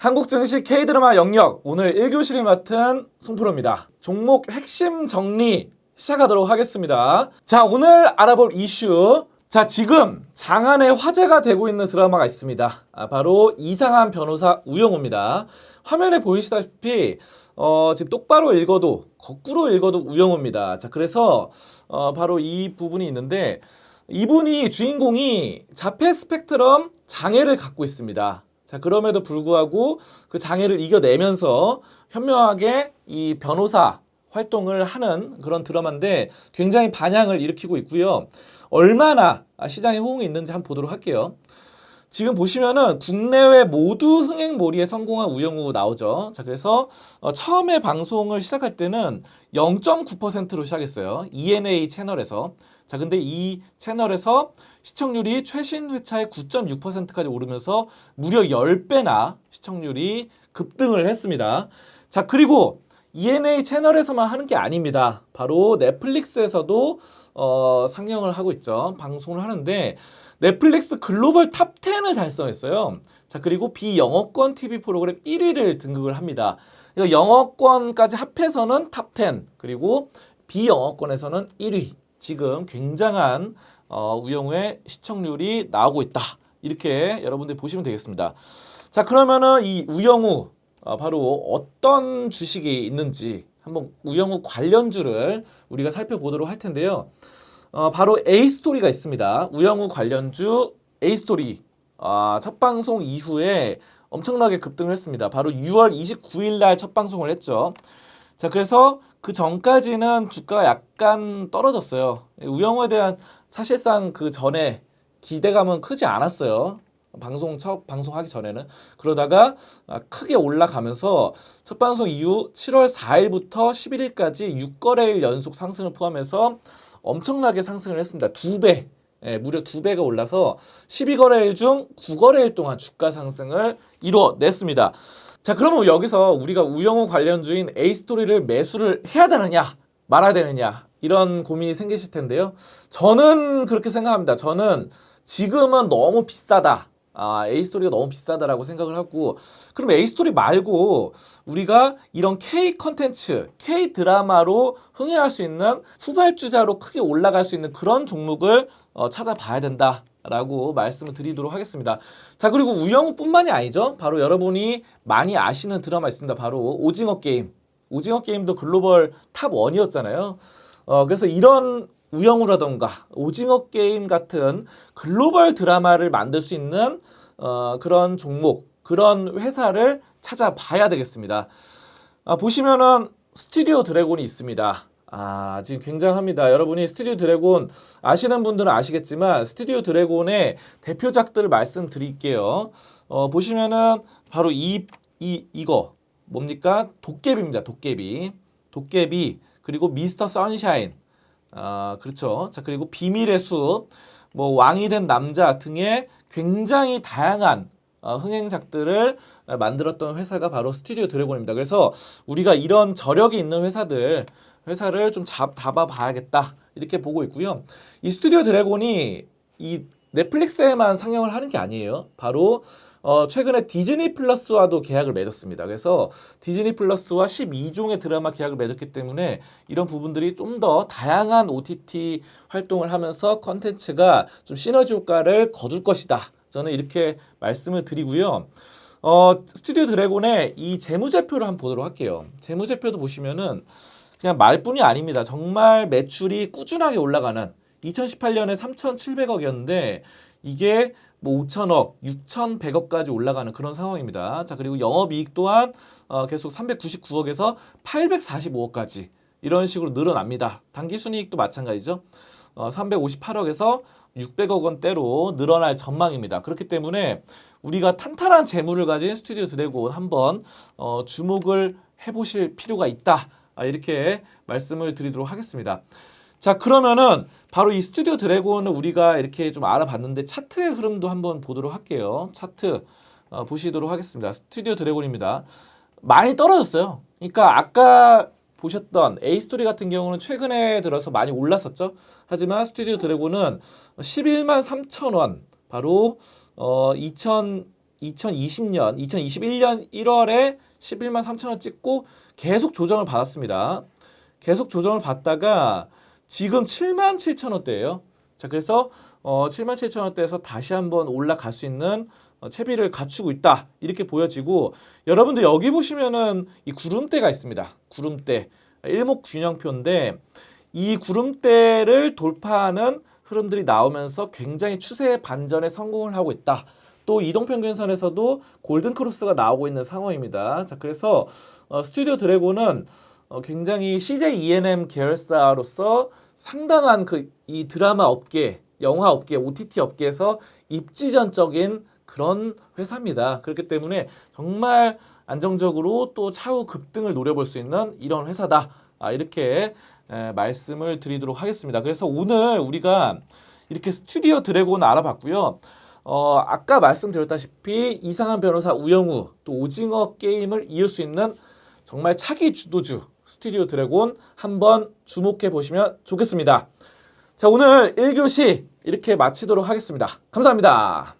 한국 증시 K드라마 영역 오늘 1교시를 맡은 송프로입니다. 종목 핵심 정리 시작하도록 하겠습니다. 자, 오늘 알아볼 이슈. 자, 지금 장안에 화제가 되고 있는 드라마가 있습니다. 아, 바로 이상한 변호사 우영우입니다. 화면에 보이시다시피 어, 지금 똑바로 읽어도 거꾸로 읽어도 우영우입니다. 자, 그래서 어, 바로 이 부분이 있는데 이분이 주인공이 자폐 스펙트럼 장애를 갖고 있습니다. 자, 그럼에도 불구하고 그 장애를 이겨내면서 현명하게 이 변호사 활동을 하는 그런 드라마인데 굉장히 반향을 일으키고 있고요. 얼마나 시장에 호응이 있는지 한번 보도록 할게요. 지금 보시면은 국내외 모두 흥행몰이에 성공한 우영우 나오죠. 자, 그래서 어, 처음에 방송을 시작할 때는 0.9%로 시작했어요. ENA 채널에서. 자, 근데 이 채널에서 시청률이 최신 회차의 9.6%까지 오르면서 무려 10배나 시청률이 급등을 했습니다. 자, 그리고 ENA 채널에서만 하는 게 아닙니다. 바로 넷플릭스에서도 어, 상영을 하고 있죠. 방송을 하는데 넷플릭스 글로벌 탑 10을 달성했어요. 자, 그리고 비영어권 TV 프로그램 1위를 등극을 합니다. 이거 영어권까지 합해서는 탑 10, 그리고 비영어권에서는 1위. 지금 굉장한 어, 우영우의 시청률이 나오고 있다. 이렇게 여러분들 보시면 되겠습니다. 자, 그러면은 이 우영우 어, 바로 어떤 주식이 있는지 한번 우영우 관련주를 우리가 살펴보도록 할 텐데요. 어, 바로 A 스토리가 있습니다. 우영우 관련주 A 스토리 아, 첫 방송 이후에 엄청나게 급등을 했습니다. 바로 6월 29일 날 첫 방송을 했죠. 자, 그래서 그 전까지는 주가가 약간 떨어졌어요. 우영우에 대한 사실상 그 전에 기대감은 크지 않았어요. 방송 첫 방송하기 전에는 그러다가 아, 크게 올라가면서 첫 방송 이후 7월 4일부터 11일까지 6거래일 연속 상승을 포함해서 엄청나게 상승을 했습니다. 두 배. 예, 무려 두 배가 올라서 12거래일 중 9거래일 동안 주가 상승을 이뤄냈습니다. 자, 그러면 여기서 우리가 우영우 관련주인 A 스토리를 매수를 해야 되느냐, 말아야 되느냐, 이런 고민이 생기실 텐데요. 저는 그렇게 생각합니다. 저는 지금은 너무 비싸다. 아, A 스토리가 너무 비싸다라고 생각을 하고, 그럼 A 스토리 말고 우리가 이런 K 컨텐츠, K 드라마로 흥행할 수 있는 후발주자로 크게 올라갈 수 있는 그런 종목을 어, 찾아봐야 된다. 라고 말씀을 드리도록 하겠습니다. 자, 그리고 우영우뿐만이 아니죠. 바로 여러분이 많이 아시는 드라마 있습니다. 바로 오징어 게임. 오징어 게임도 글로벌 탑 1이었잖아요. 어, 그래서 이런 우영우라던가 오징어 게임 같은 글로벌 드라마를 만들 수 있는 어, 그런 종목, 그런 회사를 찾아봐야 되겠습니다. 아, 보시면은 스튜디오 드래곤이 있습니다. 아, 지금 굉장합니다. 여러분이 스튜디오 드래곤 아시는 분들은 아시겠지만 스튜디오 드래곤의 대표작들을 말씀드릴게요. 어, 보시면은 바로 이, 이, 이거 뭡니까? 도깨비입니다. 도깨비. 도깨비. 그리고 미스터 선샤인. 아, 그렇죠. 자, 그리고 비밀의 숲, 뭐 왕이 된 남자 등의 굉장히 다양한 어, 흥행작들을 만들었던 회사가 바로 스튜디오 드래곤입니다. 그래서 우리가 이런 저력이 있는 회사들 회사를 좀 잡, 잡아봐야겠다 이렇게 보고 있고요. 이 스튜디오 드래곤이 이 넷플릭스에만 상영을 하는 게 아니에요. 바로 어, 최근에 디즈니 플러스와도 계약을 맺었습니다. 그래서 디즈니 플러스와 12종의 드라마 계약을 맺었기 때문에 이런 부분들이 좀 더 다양한 OTT 활동을 하면서 컨텐츠가 좀 시너지 효과를 거둘 것이다. 저는 이렇게 말씀을 드리고요. 어, 스튜디오 드래곤의 이 재무제표를 한번 보도록 할게요. 재무제표도 보시면은 그냥 말뿐이 아닙니다. 정말 매출이 꾸준하게 올라가는 2018년에 3,700억이었는데 이게 뭐 5천억, 6,100억까지 올라가는 그런 상황입니다. 자, 그리고 영업이익 또한 어, 계속 399억에서 845억까지 이런 식으로 늘어납니다. 당기순이익도 마찬가지죠. 어, 358억에서 600억 원대로 늘어날 전망입니다. 그렇기 때문에 우리가 탄탄한 재물을 가진 스튜디오 드래곤 한번 어, 주목을 해보실 필요가 있다. 아, 이렇게 말씀을 드리도록 하겠습니다. 자 그러면은 바로 이 스튜디오 드래곤을 우리가 이렇게 좀 알아봤는데 차트의 흐름도 한번 보도록 할게요. 차트 어, 보시도록 하겠습니다. 스튜디오 드래곤입니다. 많이 떨어졌어요. 그러니까 아까 보셨던 A 스토리 같은 경우는 최근에 들어서 많이 올랐었죠. 하지만 스튜디오 드래곤은 11만 3천 원 바로 어 2000, 2020년, 2021년 1월에 11만 3천 원 찍고 계속 조정을 받았습니다. 계속 조정을 받다가 지금 7만 7천 원대예요. 자, 그래서 어 7만 7천 원대에서 다시 한번 올라갈 수 있는 어, 채비를 갖추고 있다. 이렇게 보여지고 여러분들 여기 보시면은 이 구름대가 있습니다. 구름대. 일목균형표인데 이 구름대를 돌파하는 흐름들이 나오면서 굉장히 추세 반전에 성공을 하고 있다. 또 이동평균선에서도 골든 크로스가 나오고 있는 상황입니다. 자, 그래서 어, 스튜디오 드래곤은 어, 굉장히 CJ ENM 계열사로서 상당한 그 이 드라마 업계, 영화 업계, OTT 업계에서 입지전적인 그런 회사입니다. 그렇기 때문에 정말 안정적으로 또 차후 급등을 노려볼 수 있는 이런 회사다. 아, 이렇게 에, 말씀을 드리도록 하겠습니다. 그래서 오늘 우리가 이렇게 스튜디오 드래곤 알아봤고요. 어, 아까 말씀드렸다시피 이상한 변호사 우영우 또 오징어 게임을 이을 수 있는 정말 차기 주도주 스튜디오 드래곤 한번 주목해 보시면 좋겠습니다. 자, 오늘 1교시 이렇게 마치도록 하겠습니다. 감사합니다.